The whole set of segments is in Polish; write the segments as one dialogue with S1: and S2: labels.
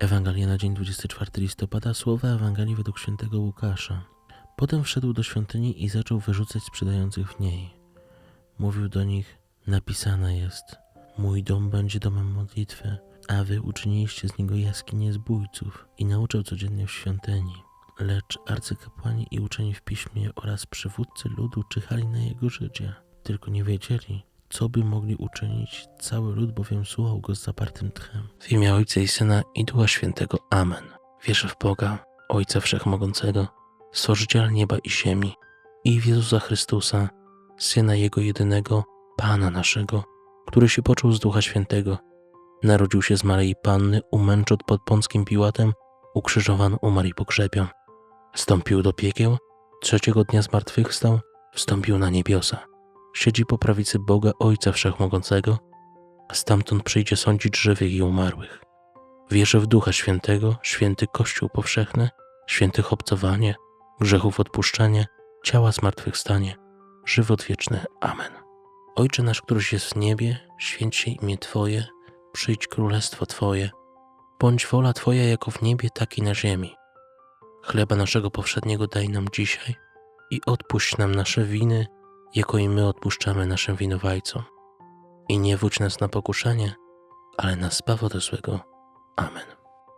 S1: Ewangelia na dzień 24 listopada, słowa Ewangelii według świętego Łukasza. Potem wszedł do świątyni i zaczął wyrzucać sprzedających w niej. Mówił do nich, napisane jest, mój dom będzie domem modlitwy, a wy uczyniliście z niego jaskinię zbójców i nauczał codziennie w świątyni. Lecz arcykapłani i uczeni w piśmie oraz przywódcy ludu czyhali na jego życie, tylko nie wiedzieli, co by mogli uczynić, cały lud bowiem słuchał go z zapartym tchem. W imię Ojca i Syna i Ducha Świętego. Amen. Wierzę w Boga, Ojca Wszechmogącego, Stworzyciela nieba i ziemi i w Jezusa Chrystusa, Syna Jego jedynego, Pana naszego, który się począł z Ducha Świętego, narodził się z Maryi Panny, umęczon pod Pąckim Piłatem, ukrzyżowany, umarł i pogrzebion. Wstąpił do piekieł, trzeciego dnia zmartwychwstał, wstąpił na niebiosa. Siedzi po prawicy Boga Ojca Wszechmogącego, a stamtąd przyjdzie sądzić żywych i umarłych. Wierzę w Ducha Świętego, święty Kościół powszechny, świętych obcowanie, grzechów odpuszczenie, ciała zmartwychwstanie, żywot wieczny. Amen. Ojcze nasz, któryś jest w niebie, święć się imię Twoje, przyjdź królestwo Twoje, bądź wola Twoja jako w niebie, tak i na ziemi. Chleba naszego powszedniego daj nam dzisiaj i odpuść nam nasze winy, jako i my odpuszczamy naszym winowajcom. I nie wódź nas na pokuszenie, ale nas zbaw ode złego. Amen.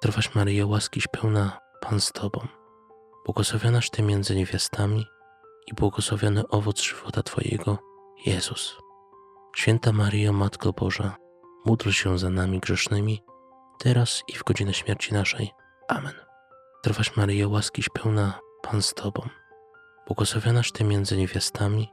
S1: Trwaś Maryjo, łaskiś pełna, Pan z Tobą. Błogosławionaś Ty między niewiastami i błogosławiony owoc żywota Twojego, Jezus. Święta Maryjo, Matko Boża, módl się za nami grzesznymi, teraz i w godzinę śmierci naszej. Amen. Trwaś Maryjo, łaskiś pełna, Pan z Tobą. Błogosławionaś Ty między niewiastami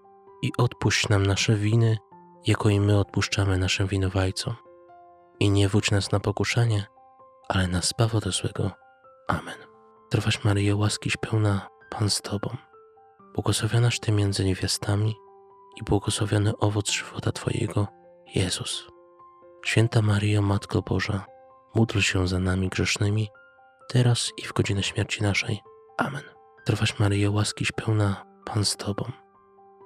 S1: i odpuść nam nasze winy, jako i my odpuszczamy naszym winowajcom. I nie wódź nas na pokuszenie, ale nas zbaw ode złego. Amen. Trwaś Maryjo, łaskiś pełna, Pan z Tobą. Błogosławionaś Ty między niewiastami i błogosławiony owoc żywota Twojego, Jezus. Święta Maryjo, Matko Boża, módl się za nami grzesznymi, teraz i w godzinę śmierci naszej. Amen. Trwaś Maryjo, łaskiś pełna, Pan z Tobą.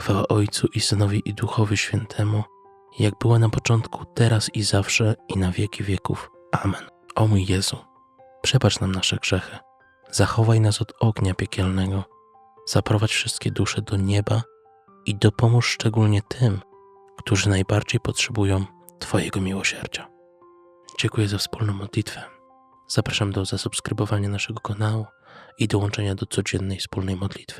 S1: Chwała Ojcu i Synowi i Duchowi Świętemu, jak była na początku, teraz i zawsze i na wieki wieków. Amen. O mój Jezu, przebacz nam nasze grzechy, zachowaj nas od ognia piekielnego, zaprowadź wszystkie dusze do nieba i dopomóż szczególnie tym, którzy najbardziej potrzebują Twojego miłosierdzia. Dziękuję za wspólną modlitwę. Zapraszam do zasubskrybowania naszego kanału i dołączenia do codziennej wspólnej modlitwy.